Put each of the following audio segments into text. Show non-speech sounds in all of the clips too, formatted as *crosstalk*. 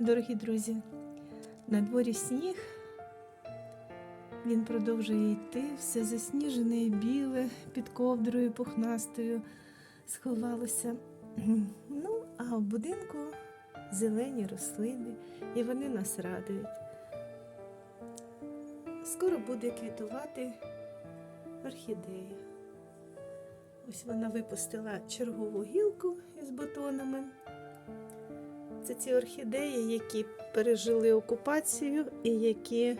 Дорогі друзі, на дворі сніг. Він продовжує йти, все засніжене і біле, під ковдрою пухнастою сховалося. *clears throat* Ну, а в будинку зелені рослини, і вони нас радують. Скоро буде квітувати орхідея. Ось вона випустила чергову гілку із бутонами. Це ці орхідеї, які пережили окупацію і які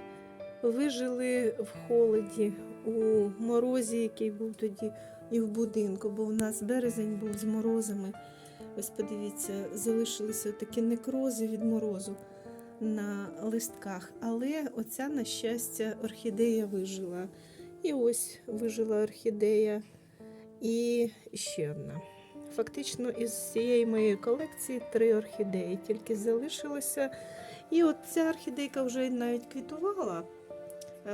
вижили в холоді, у морозі, який був тоді і в будинку, бо у нас березень був з морозами. Ось подивіться, залишилися такі некрози від морозу на листках. Але оця, на щастя, орхідея вижила. І ось вижила орхідея. І ще одна. Фактично із цієї моєї колекції три орхідеї тільки залишилося. І от ця орхідейка вже навіть квітувала.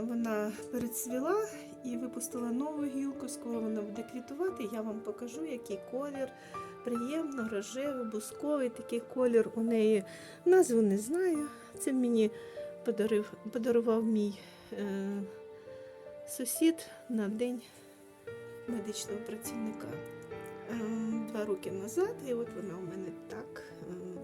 Вона перецвіла і випустила нову гілку. Скоро вона буде квітувати. Я вам покажу, який колір. Приємно, рожевий, бусковий такий колір у неї. Назву не знаю. Це мені подарив, подарував мій е, сусід на день медичного працівника два роки назад, і от вона у мене так ем,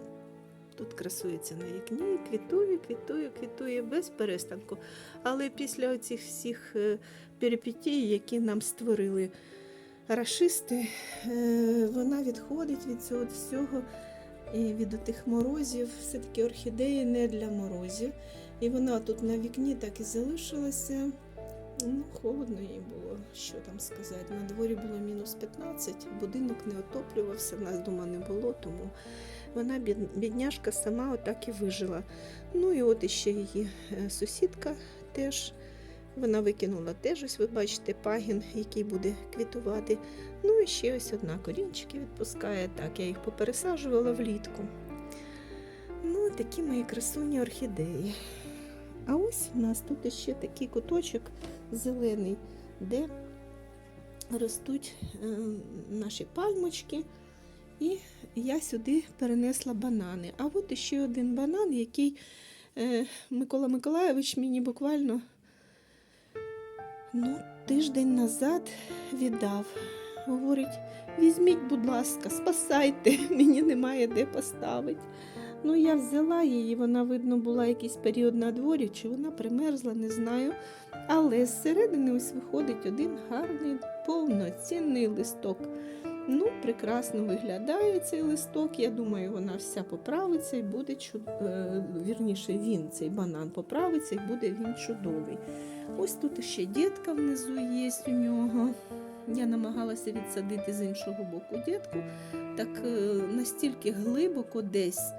тут красується на вікні, квітує, квітує, квітує без перестанку. Але після оцих всіх е, перипетій, які нам створили рашисти, е, вона відходить від цього всього. І від тих морозів, все-таки орхідеї не для морозів. І вона тут на вікні так і залишилася. Ну, холодно їй було, що там сказати. На дворі було мінус 15, будинок не отоплювався, нас дома не було, тому вона, бід- бідняжка, сама отак і вижила. Ну і от іще її е, сусідка теж. Вона викинула теж, ось ви бачите, пагін, який буде квітувати. Ну і ще ось одна корінчики відпускає. Так, я їх попересаджувала влітку. Ну, такі мої красуні орхідеї. А ось у нас тут ще такий куточок зелений, де ростуть е, наші пальмочки. І я сюди перенесла банани. А от ще один банан, який е, Микола Миколайович мені буквально ну, тиждень назад віддав. Говорить, візьміть, будь ласка, спасайте, *laughs* мені немає де поставити. Ну, я взяла її, вона, видно, була якийсь період на дворі, чи вона примерзла, не знаю. Але зсередини ось виходить один гарний повноцінний листок. Ну, прекрасно виглядає цей листок. Я думаю, вона вся поправиться і буде чуд... е, вірніше, він, цей банан поправиться і буде він чудовий. Ось тут ще дітка внизу є у нього. Я намагалася відсадити з іншого боку дітку, так е, настільки глибоко десь,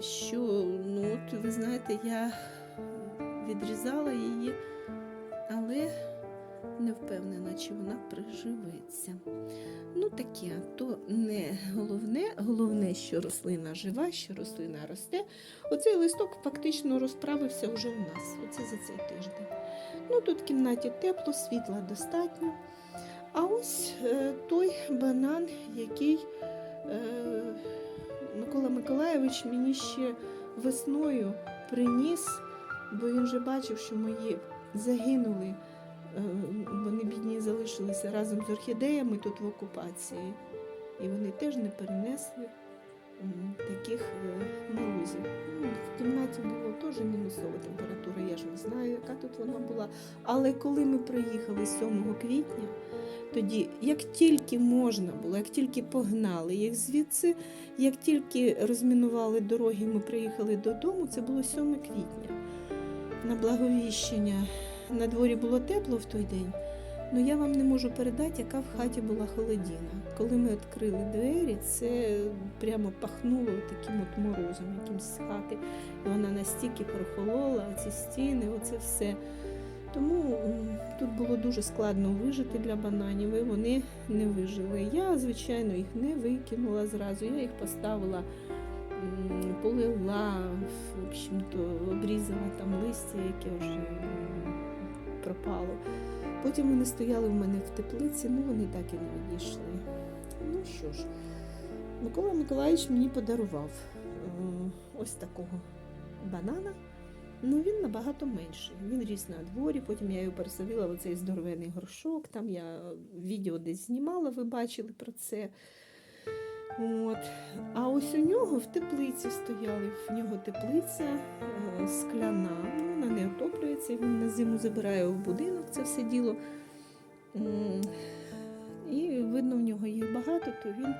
що, ну, от, ви знаєте, я відрізала її, але не впевнена, чи вона приживеться. Ну, таке, то не головне, головне, що рослина жива, що рослина росте. Оцей листок фактично розправився вже у нас, оце за цей тиждень. Ну, тут в кімнаті тепло, світла достатньо. А ось е, той банан, який е, Микола Миколайович мені ще весною приніс, бо він вже бачив, що мої загинули. Е, Вони бідні залишилися разом з орхідеями тут в окупації. І вони теж не перенесли таких е, морозів. Ну, В кімнаті було теж мінусова температура, я ж не знаю, яка тут вона була. Але коли ми приїхали 7 квітня, тоді, як тільки можна було, як тільки погнали їх звідси, як тільки розмінували дороги, ми приїхали додому, це було 7 квітня. На благовіщення на дворі було тепло в той день, але я вам не можу передати, яка в хаті була холодіна. Коли ми відкрили двері, це прямо пахнуло таким от морозом якимсь з хати. І вона настільки прохолола, ці стіни, оце все. Тому тут було дуже складно вижити для бананів, і вони не вижили. Я, звичайно, їх не викинула зразу. Я їх поставила, полила, в общем-то, обрізала там листя, яке вже пропало. Потім вони стояли в мене в теплиці, ну вони так і не відійшли. Ну що ж, Микола Миколаївич мені подарував ось такого банана. Ну він набагато менший. Він ріс на дворі, потім я його пересадила в оцей здоровений горшок. Там я відео десь знімала, ви бачили про це. От. А ось у нього в теплиці стояли. В нього теплиця е, скляна, ну, вона не отоплюється, він на зиму забирає в будинок це все діло. І видно, в нього їх багато, то він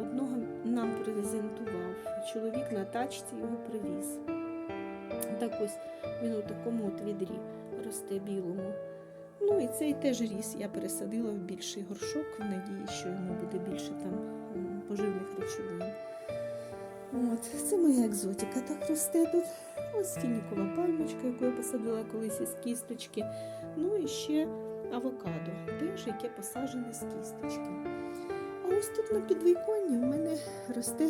одного нам презентував. Чоловік на тачці його привіз. Так ось він у такому от відрі росте білому. Ну і цей теж ріс. Я пересадила в більший горшок в надії, що йому буде більше там поживних речовин. От, це моя екзотика так росте тут. Ось фінікова пальмочка, яку я посадила колись із кісточки. Ну і ще авокадо, теж яке посаджене з кісточки. А ось тут на підвіконні в мене росте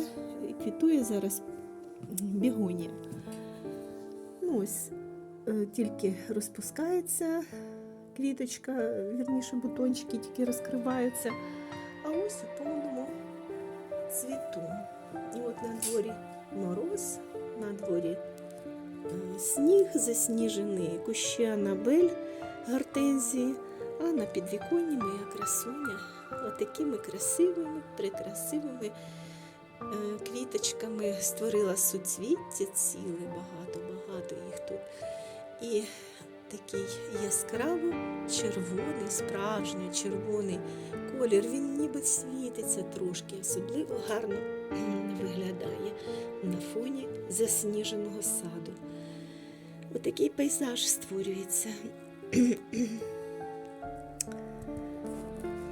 і квітує зараз бігонія. Ось е, тільки розпускається квіточка, вірніше бутончики тільки розкриваються. А ось у повному цвіту. І от на дворі мороз, на дворі е, сніг засніжений, кущі анабель гортензії, а на підвіконні моя красуня отакими красивими, прекрасивими е, квіточками створила суцвіття ціле, багато-багато їх тут. І такий яскраво червоний, справжньо червоний колір. Він ніби світиться трошки, особливо гарно *clears throat* виглядає на фоні засніженого саду. Отакий пейзаж створюється. *clears throat*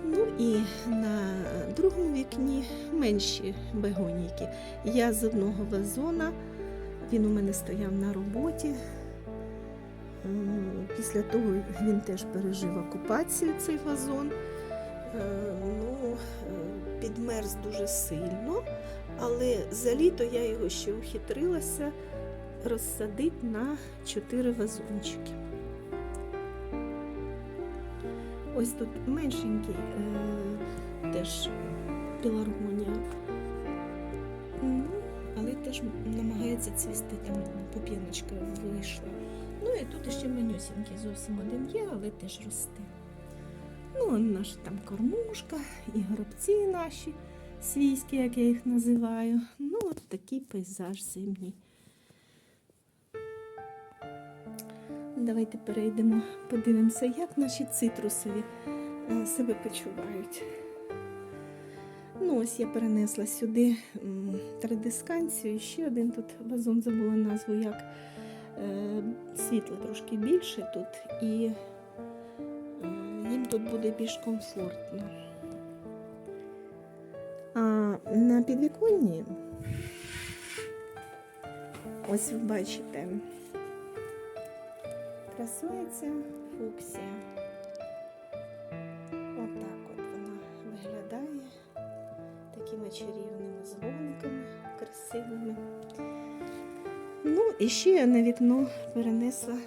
Ну і на другому вікні менші бегонійки. Я з одного вазона, він у мене стояв на роботі. Після того він теж пережив окупацію цей вазон. Е, Ну, е, підмерз дуже сильно, але за літо я його ще ухитрилася розсадити на чотири вазончики. Ось тут меншенький е, теж пеларгонія. Теж намагається цвісти, там поп'яночка вийшла. Ну і тут ще менюсінький зовсім один є, але теж росте. Ну, наша там кормушка і горобці наші свійські, як я їх називаю. Ну, от такий пейзаж зимній. Давайте перейдемо, подивимося, як наші цитрусові е, себе почувають. Ну, ось я перенесла сюди традисканцію, і ще один тут вазон забула назву, як е, світло трошки більше тут, і е, їм тут буде більш комфортно. А на підвіконні, ось ви бачите, красується фуксія. І ще я на вікно перенесла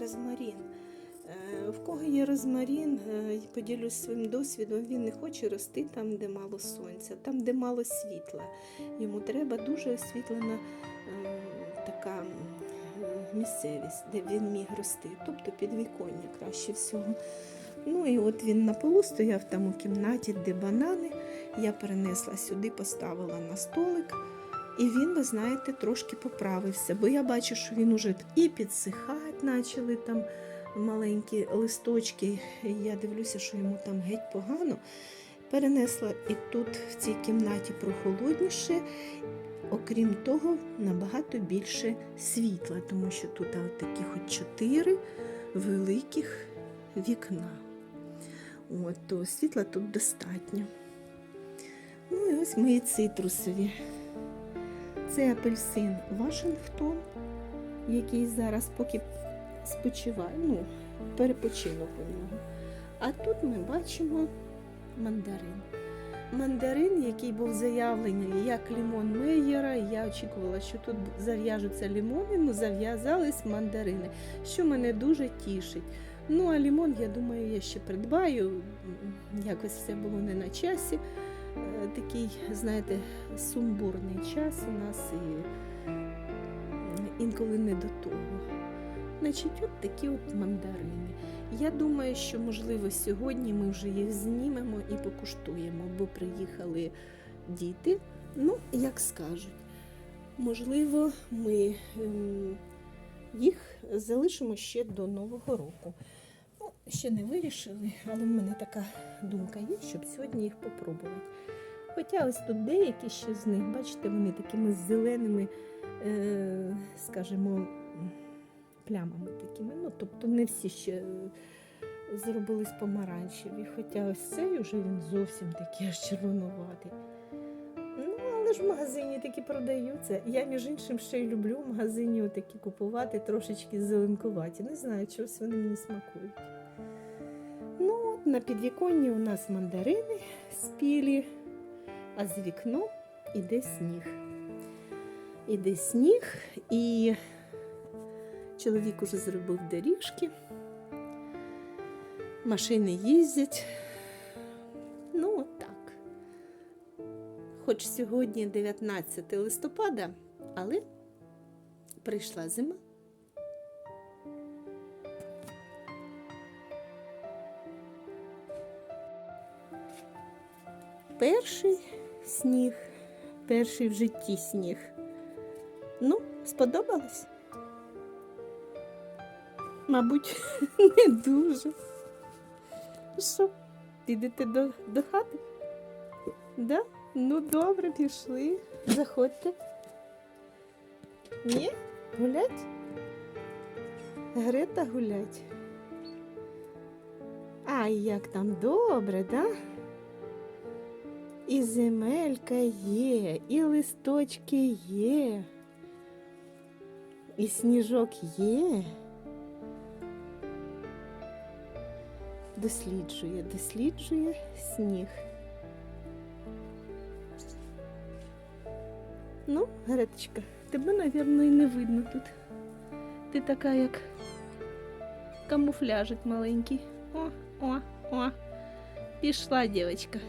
розмарін. Е, В кого є розмарін, е, поділюсь своїм досвідом, він не хоче рости там, де мало сонця, там, де мало світла. Йому треба дуже освітлена е, така місцевість, де він міг рости, тобто підвіконня краще всього. Ну і от він на полу стояв там у кімнаті, де банани. Я перенесла сюди, поставила на столик. І він, ви знаєте, трошки поправився, бо я бачу, що він уже і підсихати почали там маленькі листочки. Я дивлюся, що йому там геть погано. Перенесла і тут в цій кімнаті прохолодніше, окрім того, набагато більше світла, тому що тут от такі хоч чотири великих вікна. От, то світла тут достатньо. Ну і ось мої цитрусові. Це апельсин Вашингтон, який зараз поки спочиває, ну, перепочинок у нього. А тут ми бачимо мандарин. Мандарин, який був заявлений як лімон Мейєра. Я очікувала, що тут зав'яжуться лімони, ну зав'язались мандарини, що мене дуже тішить. Ну, а лімон, я думаю, я ще придбаю. Якось все було не на часі. Е, такий, знаєте, сумбурний час у нас і інколи не до того. Значить, от такі от мандарини. Я думаю, що можливо сьогодні ми вже їх знімемо і покуштуємо, бо приїхали діти. Ну, як скажуть, можливо, ми ем, їх залишимо ще до Нового року. Ще не вирішили, але в мене така думка є, щоб сьогодні їх попробувати. Хоча ось тут деякі ще з них, бачите, вони такими зеленими, е, скажімо, плямами такими. Ну, тобто не всі ще е, зробились помаранчеві. Хоча ось цей уже він зовсім такий аж червонуватий. Ну, але ж в магазині такі продаються. Я, між іншим, ще й люблю в магазині отакі купувати, трошечки зеленкуваті. Не знаю, чогось вони мені смакують. На підвіконні у нас мандарини спілі, а з вікном іде сніг. Іде сніг, і чоловік уже зробив доріжки. Машини їздять. Ну, от так. Хоч сьогодні 19 листопада, але прийшла зима. Перший сніг, перший в житті сніг. Ну, сподобалось? Мабуть, *laughs* не дуже. Що, підете до, до хати? Да? Ну добре, пішли. Заходьте. Ні? Гулять? Грета гулять. Ай, як там добре, да? І земелька є, і листочки є, і сніжок є. Досліджує, досліджує сніг. Ну, Греточка, тебе, напевно, і не видно тут. Ти така, як камуфляжик маленький. О, о, о. Пішла дівчинка.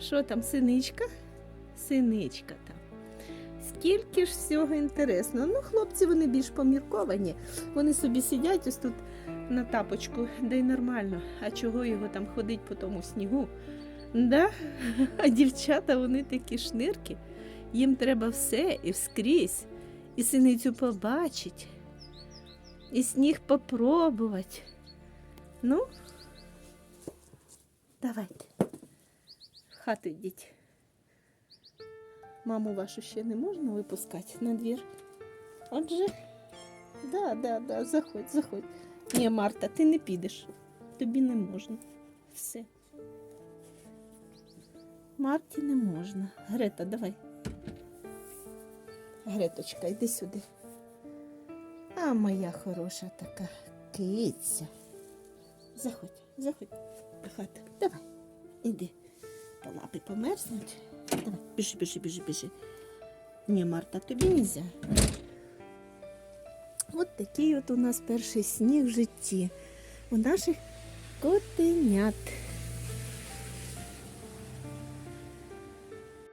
Що там, синичка? Синичка там. Скільки ж всього інтересного. Ну, хлопці, вони більш помірковані. Вони собі сидять ось тут на тапочку, де й нормально. А чого його там ходить по тому снігу? Да? *laughs* А дівчата, вони такі шнирки. Їм треба все і вскрізь, і синицю побачить, і сніг попробувати. Ну, давайте. В хату йдіть. Маму вашу ще не можна випускати на двір. Отже, да, да, да, заходь, заходь. Ні, Марта, ти не підеш. Тобі не можна. Все. Марті не можна. Грета, давай. Греточка, йди сюди. А моя хороша така киця. Заходь, заходь до хати. Давай, іди. Та лапи померзнуть. Давай, біжи, біжи, біжи, біжи. Ні, Марта, тобі нельзя. От такий от у нас перший сніг в житті. У наших котенят.